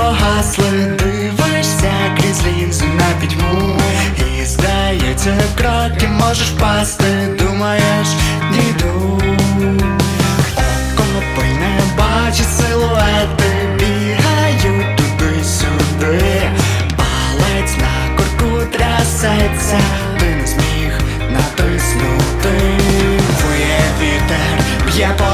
погасли, дивишся крізь лінзу на пітьму. І здається, кроки можеш впасти, думаєш, діду Око пильне бачить силуети, бігають туди-сюди, палець на корку трясеться, ти не зміг натиснути. Твоє вітер б'є по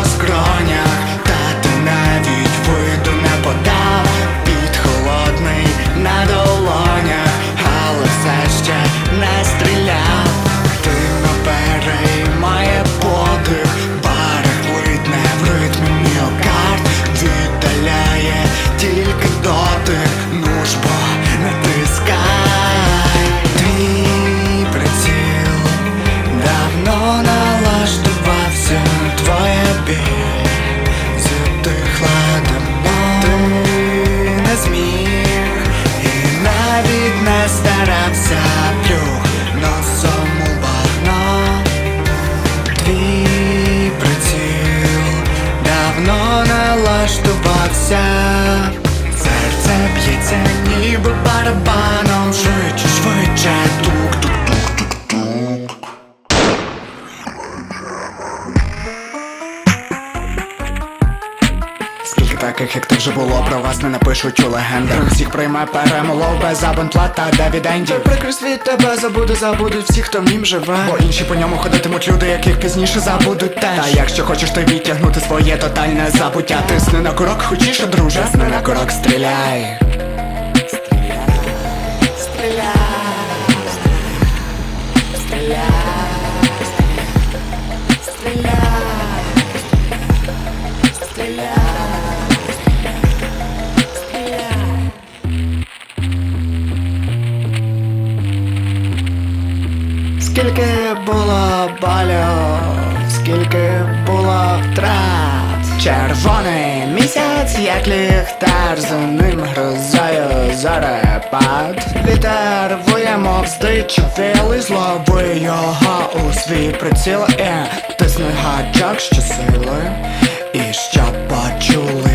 налаштувався. Серце б'ється ніби барабаном Скільки таких, як ти вже було, про вас не напишуть у легендах. Всіх прийме перемолов без абонплата дивідендів. Прикрість від тебе забуде, забудуть всі, хто в нім живе. Бо інші по ньому ходитимуть люди, яких пізніше забудуть теж. Та якщо хочеш ти відтягнути своє тотальне забуття Тисни на курок, хочеш, друже Тисни на курок, стріляй Скільки було болю, скільки було втрат. Червоний місяць, як ліхтар, за ним грозою зорепад Вітер виє, мов здичавілий, злови його у свій приціл. І тисни гачок щосили, і щоб почули